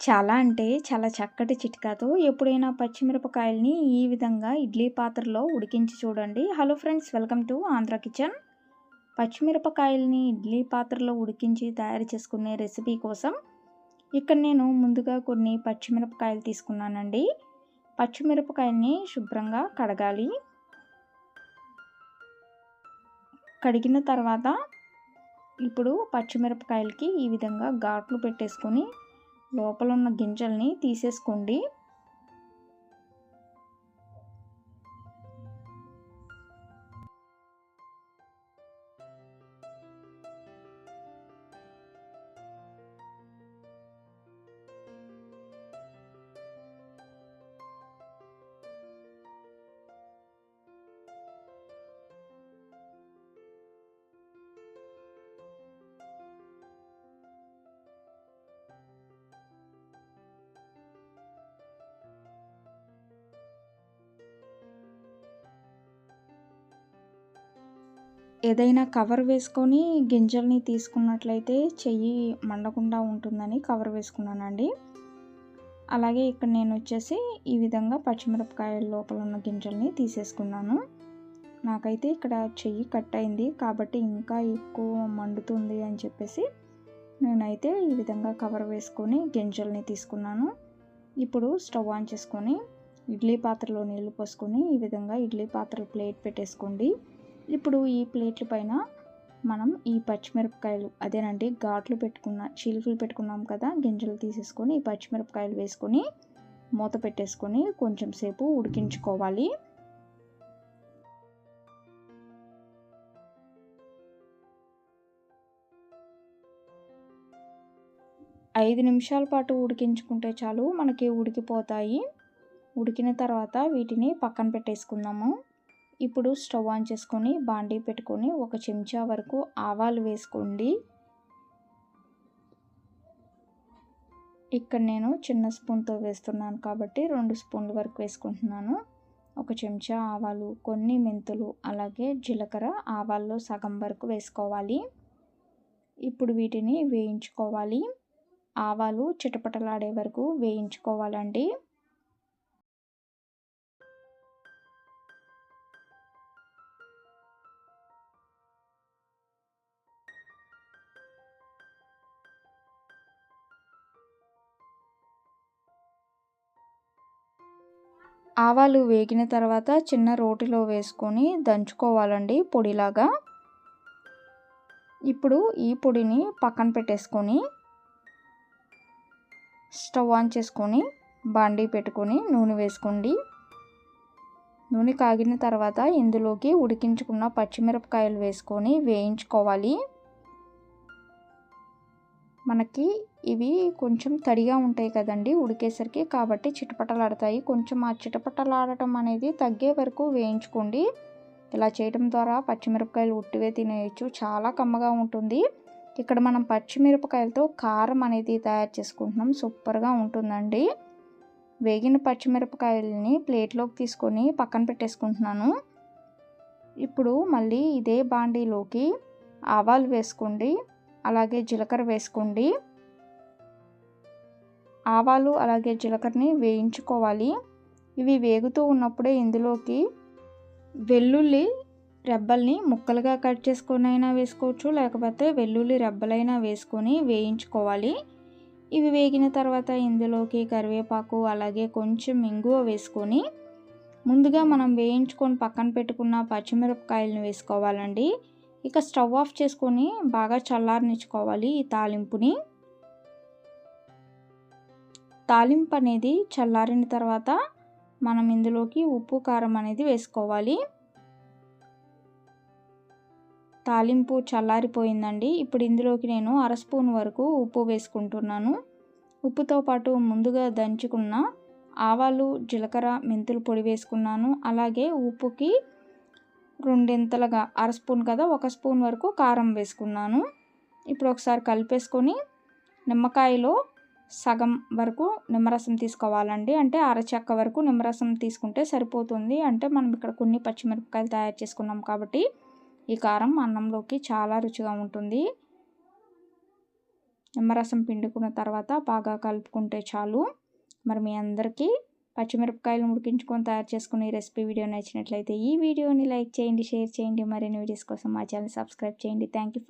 చాలా అంటే చాలా చక్కటి చిట్కాతో ఎప్పుడైనా పచ్చిమిరపకాయల్ని ఈ విధంగా ఇడ్లీ పాత్రలో ఉడికించి చూడండి. Hello friends welcome to Andhra kitchen. పచ్చిమిరపకాయల్ని idli పాత్రలో ఉడికించి తయారు చేసుకునే రెసిపీ కోసం ఇక్కడ నేను ముందుగా కొన్ని పచ్చిమిరపకాయలు తీసుకున్నానండి. పచ్చిమిరపకాయల్ని శుభ్రంగా కడగాలి. కడిగిన తర్వాత ఇప్పుడు పచ్చిమిరపకాయలకి ఈ విధంగా ఘాట్లు పెట్టేసుకొని లోపల ఉన్న గింజల్ని తీసేసుకోండి. ఏదైనా కవర్ వేసుకొని గింజల్ని తీసుకున్నట్లయితే చెయ్యి మండకుండా ఉంటుందని కవర్ వేసుకున్నానండి. అలాగే ఇక్కడ నేను వచ్చేసి ఈ విధంగా పచ్చిమిరపకాయల లోపల ఉన్న గింజల్ని తీసేసుకున్నాను. నాకైతే ఇక్కడ చెయ్యి కట్ అయింది కాబట్టి ఇంకా ఎక్కువ మండుతుంది అని చెప్పేసి నేనైతే ఈ విధంగా కవర్ వేసుకొని గింజల్ని తీసుకున్నాను. ఇప్పుడు స్టవ్ ఆన్ చేసుకొని ఇడ్లీ పాత్రలో నీళ్ళు పోసుకొని ఈ విధంగా ఇడ్లీ పాత్ర ప్లేట్ పెట్టేసుకోండి. ఇప్పుడు ఈ ప్లేట్ల పైన మనం ఈ పచ్చిమిరపకాయలు అదేనండి ఘాట్లు పెట్టుకున్న చిలుకలు పెట్టుకున్నాం కదా గింజలు తీసేసుకొని ఈ పచ్చిమిరపకాయలు వేసుకొని మూత పెట్టేసుకొని కొంచెం సేపు ఉడికించుకోవాలి. ఐదు నిమిషాల పాటు ఉడికించుకుంటే చాలు మనకి ఉడికిపోతాయి. ఉడికిన తర్వాత వీటిని పక్కన పెట్టేసుకుందాము. ఇప్పుడు స్టవ్ ఆన్ చేసుకొని బాండీ పెట్టుకొని ఒక చెంచా వరకు ఆవాలు వేసుకోండి. ఇక్కడ నేను చిన్న స్పూన్తో వేస్తున్నాను కాబట్టి రెండు స్పూన్ల వరకు వేసుకుంటున్నాను. ఒక చెంచా ఆవాలు కొన్ని మెంతులు అలాగే జీలకర్ర ఆవాల్లో సగం వరకు వేసుకోవాలి. ఇప్పుడు వీటిని వేయించుకోవాలి. ఆవాలు చిటపటలాడే వరకు వేయించుకోవాలండి. ఆవాలు వేగిన తర్వాత చిన్న రోటిలో వేసుకొని దంచుకోవాలండి పొడిలాగా. ఇప్పుడు ఈ పొడిని పక్కన పెట్టేసుకొని స్టవ్ ఆన్ చేసుకొని బాండీ పెట్టుకొని నూనె వేసుకోండి. నూనె కాగిన తర్వాత ఇందులోకి ఉడికించుకున్న పచ్చిమిరపకాయలు వేసుకొని వేయించుకోవాలి. మనకి ఇవి కొంచెం తడిగా ఉంటాయి కదండి ఉడికేసరికి. కాబట్టి చిటపటలాడతాయి. కొంచెం ఆ చిటపటలాడటం అనేది తగ్గే వరకు వేయించుకోండి. ఇలా చేయడం ద్వారా పచ్చిమిరపకాయలు ఉట్టివే తినేయచ్చు. చాలా కమ్మగా ఉంటుంది. ఇక్కడ మనం పచ్చిమిరపకాయలతో కారం అనేది తయారు చేసుకుంటున్నాం. సూపర్గా ఉంటుందండి. వేగిన పచ్చిమిరపకాయలని ప్లేట్లోకి తీసుకొని పక్కన పెట్టేసుకుంటున్నాను. ఇప్పుడు మళ్ళీ ఇదే బాండీలోకి ఆవాలు వేసుకోండి. అలాగే జీలకర్ర వేసుకోండి. ఆవాలు అలాగే జీలకర్రని వేయించుకోవాలి. ఇవి వేగుతూ ఉన్నప్పుడే ఇందులోకి వెల్లుల్లి రెబ్బల్ని ముక్కలుగా కట్ చేసుకొని అయినా వేసుకోవచ్చు లేకపోతే వెల్లుల్లి రెబ్బలైనా వేసుకొని వేయించుకోవాలి. ఇవి వేగిన తర్వాత ఇందులోకి కరివేపాకు అలాగే కొంచెం ఇంగువ వేసుకొని ముందుగా మనం వేయించుకొని పక్కన పెట్టుకున్న పచ్చిమిరపకాయలను వేసుకోవాలండి. ఇక స్టవ్ ఆఫ్ చేసుకొని బాగా చల్లారనిచ్చుకోవాలి ఈ తాలింపుని. తాలింపు అనేది చల్లారిన తర్వాత మనం ఇందులోకి ఉప్పు కారం అనేది వేసుకోవాలి. తాలింపు చల్లారిపోయిందండి. ఇప్పుడు ఇందులోకి నేను అర స్పూన్ వరకు ఉప్పు వేసుకుంటున్నాను. ఉప్పుతో పాటు ముందుగా దంచుకున్న ఆవాలు జీలకర్ర మెంతులు పొడి వేసుకున్నాను. అలాగే ఉప్పుకి రెండింతలుగా అర స్పూన్ కదా ఒక స్పూన్ వరకు కారం వేసుకున్నాను. ఇప్పుడు ఒకసారి కలిపేసుకొని నిమ్మకాయలో సగం వరకు నిమ్మరసం తీసుకోవాలండి. అంటే అరచక్క వరకు నిమ్మరసం తీసుకుంటే సరిపోతుంది. అంటే మనం ఇక్కడ కొన్ని పచ్చిమిరపకాయలు తయారు చేసుకున్నాం కాబట్టి ఈ కారం అన్నంలోకి చాలా రుచిగా ఉంటుంది. నిమ్మరసం పిండుకున్న తర్వాత బాగా కలుపుకుంటే చాలు. మరి మీ అందరికీ పచ్చిమిరపకాయలు ఉడికించుకొని తయారు చేసుకునే రెసిపీ వీడియో నచ్చినట్లయితే ఈ వీడియోని లైక్ చేయండి షేర్ చేయండి. మరిన్ని వీడియోస్ కోసం మా ఛానల్ సబ్స్క్రైబ్ చేయండి. Thank you for